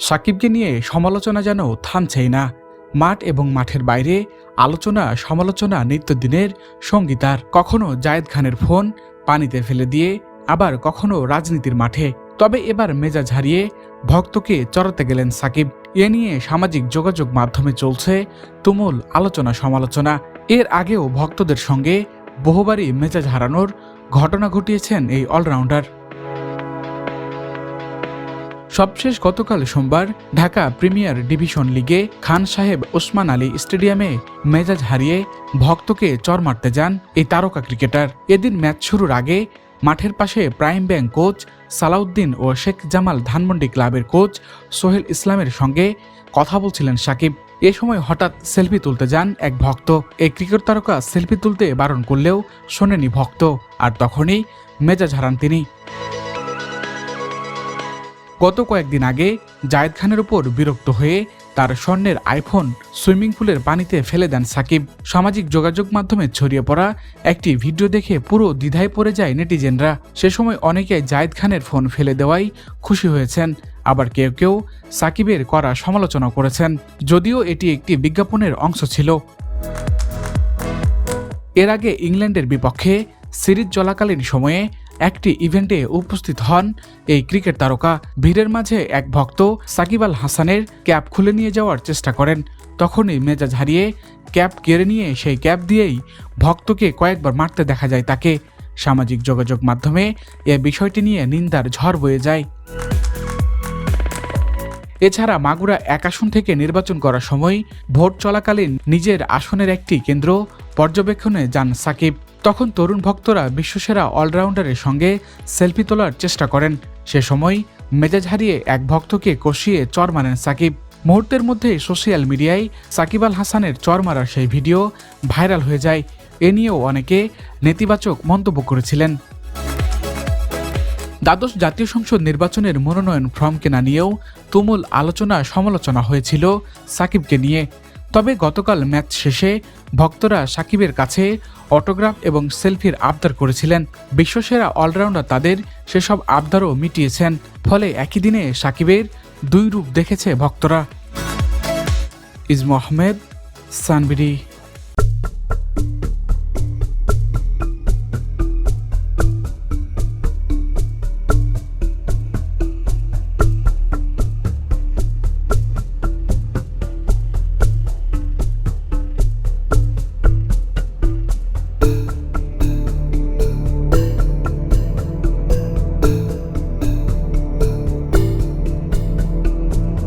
সাকিবকে নিয়ে সমালোচনা যেন থামছেই না। মাঠ এবং মাঠের বাইরে আলোচনা, সমালোচনা, নিত্যদিনের সঙ্গীতার কখনো জায়েদ খানের ফোন পানিতে ফেলে দিয়ে আবার কখনো রাজনীতির মাঠে। তবে এবার মেজাজ হারিয়ে ভক্তকে চড়াতে গেলেন সাকিব। এ নিয়ে সামাজিক যোগাযোগ মাধ্যমে চলছে তুমুল আলোচনা, সমালোচনা। এর আগেও ভক্তদের সঙ্গে বহুবারই মেজাজ হারানোর ঘটনা ঘটিয়েছেন এই অলরাউন্ডার। সবশেষ গতকাল সোমবার ঢাকা প্রিমিয়ার ডিভিশন লিগে খান সাহেব ওসমান আলী স্টেডিয়ামে মেজাজ হারিয়ে ভক্তকে চর মারতে যান এই তারকা ক্রিকেটার। এদিন ম্যাচ শুরুর আগে মাঠের পাশে প্রাইম ব্যাংক কোচ সালাউদ্দিন ও শেখ জামাল ধানমন্ডি ক্লাবের কোচ সোহেল ইসলামের সঙ্গে কথা বলছিলেন সাকিব। এ সময় হঠাৎ সেলফি তুলতে যান এক ভক্ত। এই ক্রিকেট তারকা সেলফি তুলতে বারণ করলেও শোনেনি ভক্ত, আর তখনই মেজাজ হারান তিনি। গত কয়েকদিন আগে জায়েদ খানের উপর বিরক্ত হয়ে তার স্বর্ণের আইফোন সুইমিং পুলের পানিতে ফেলে দেন সাকিব। সামাজিক যোগাযোগ মাধ্যমে ছড়িয়ে পড়া একটি ভিডিও দেখে পুরো দ্বিধায় পড়ে যায় নেটিজেনরা। সে সময় অনেকে জায়েদ খানের ফোন ফেলে দেওয়াই খুশি হয়েছেন। আবার কেউ কেউ সাকিবের করা সমালোচনা করেছেন। যদিও এটি একটি বিজ্ঞাপনের অংশ ছিল। এর আগে ইংল্যান্ডের বিপক্ষে সিরিজ চলাকালীন সময়ে একটি ইভেন্টে উপস্থিত হন এই ক্রিকেট তারকা। ভিড়ের মাঝে এক ভক্ত সাকিব আল হাসানের ক্যাপ খুলে নিয়ে যাওয়ার চেষ্টা করেন। তখনই মেজাজ হারিয়ে ক্যাপ কেড়ে নিয়ে সেই ক্যাপ দিয়েই ভক্তকে কয়েকবার মারতে দেখা যায় তাকে। সামাজিক যোগাযোগ মাধ্যমে এ বিষয়টি নিয়ে নিন্দার ঝড় বয়ে যায়। এছাড়া মাগুরা এক আসন থেকে নির্বাচন করার সময় ভোট চলাকালীন নিজের আসনের একটি কেন্দ্র পর্যবেক্ষণে যান সাকিব। তখন তরুণ ভক্তরা বিশ্বসেরা অলরাউন্ডারের সঙ্গে সেলফি তোলার চেষ্টা করেন। সে সময় মেজাজ হারিয়ে এক ভক্তকে কষিয়ে চর মারেন সাকিব। মুহূর্তের মধ্যে সোশ্যাল মিডিয়ায় সাকিব আল হাসানের চর মারার সেই ভিডিও ভাইরাল হয়ে যায়। এ নিয়েও অনেকে নেতিবাচক মন্তব্য করেছিলেন। দ্বাদশ জাতীয় সংসদ নির্বাচনের মনোনয়ন ফর্ম কেনা নিয়েও তুমুল আলোচনা সমালোচনা হয়েছিল সাকিবকে নিয়ে। তবে গতকাল ম্যাচ শেষে ভক্তরা সাকিবের কাছে অটোগ্রাফ এবং সেলফির আবদার করেছিলেন। বিশ্বসেরা অলরাউন্ডার তাদের সেসব আবদারও মিটিয়েছেন। ফলে একই দিনে সাকিবের দুই রূপ দেখেছে ভক্তরা। ইজমু আহমেদ সানবিরি